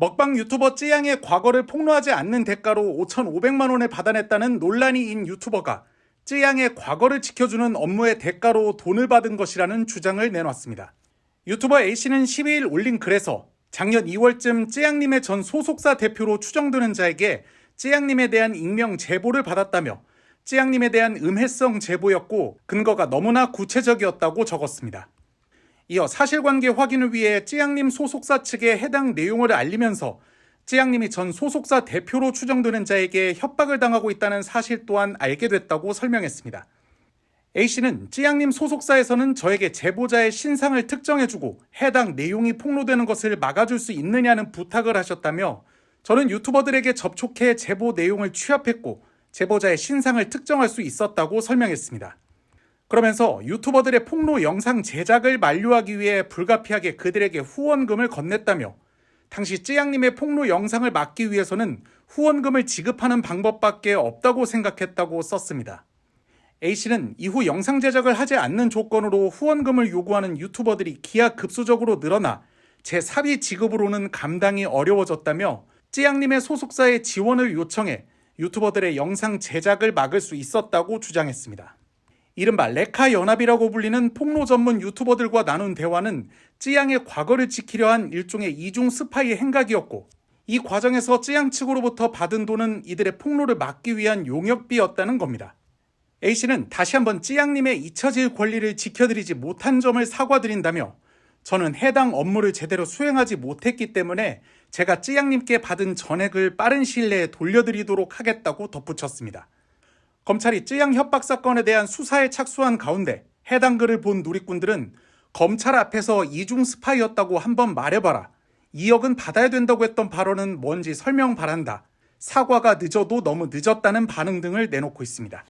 먹방 유튜버 찌양의 과거를 폭로하지 않는 대가로 5,500만 원을 받아냈다는 논란이 인 유튜버가 찌양의 과거를 지켜주는 업무의 대가로 돈을 받은 것이라는 주장을 내놨습니다. 유튜버 A씨는 12일 올린 글에서 작년 2월쯤 찌양님의 전 소속사 대표로 추정되는 자에게 찌양님에 대한 익명 제보를 받았다며 찌양님에 대한 음해성 제보였고 근거가 너무나 구체적이었다고 적었습니다. 이어 사실관계 확인을 위해 찌양님 소속사 측에 해당 내용을 알리면서 찌양님이 전 소속사 대표로 추정되는 자에게 협박을 당하고 있다는 사실 또한 알게 됐다고 설명했습니다. A씨는 찌양님 소속사에서는 저에게 제보자의 신상을 특정해주고 해당 내용이 폭로되는 것을 막아줄 수 있느냐는 부탁을 하셨다며 저는 유튜버들에게 접촉해 제보 내용을 취합했고 제보자의 신상을 특정할 수 있었다고 설명했습니다. 그러면서 유튜버들의 폭로 영상 제작을 만료하기 위해 불가피하게 그들에게 후원금을 건넸다며 당시 찌양님의 폭로 영상을 막기 위해서는 후원금을 지급하는 방법밖에 없다고 생각했다고 썼습니다. A씨는 이후 영상 제작을 하지 않는 조건으로 후원금을 요구하는 유튜버들이 기하급수적으로 늘어나 제 사비 지급으로는 감당이 어려워졌다며 찌양님의 소속사의 지원을 요청해 유튜버들의 영상 제작을 막을 수 있었다고 주장했습니다. 이른바 레카 연합이라고 불리는 폭로 전문 유튜버들과 나눈 대화는 찌양의 과거를 지키려 한 일종의 이중 스파이의 행각이었고 이 과정에서 찌양 측으로부터 받은 돈은 이들의 폭로를 막기 위한 용역비였다는 겁니다. A씨는 다시 한번 찌양님의 잊혀질 권리를 지켜드리지 못한 점을 사과드린다며 저는 해당 업무를 제대로 수행하지 못했기 때문에 제가 찌양님께 받은 전액을 빠른 시일 내에 돌려드리도록 하겠다고 덧붙였습니다. 검찰이 찌양 협박 사건에 대한 수사에 착수한 가운데 해당 글을 본 누리꾼들은 검찰 앞에서 이중 스파이였다고 한번 말해봐라. 2억은 받아야 된다고 했던 발언은 뭔지 설명 바란다. 사과가 늦어도 너무 늦었다는 반응 등을 내놓고 있습니다.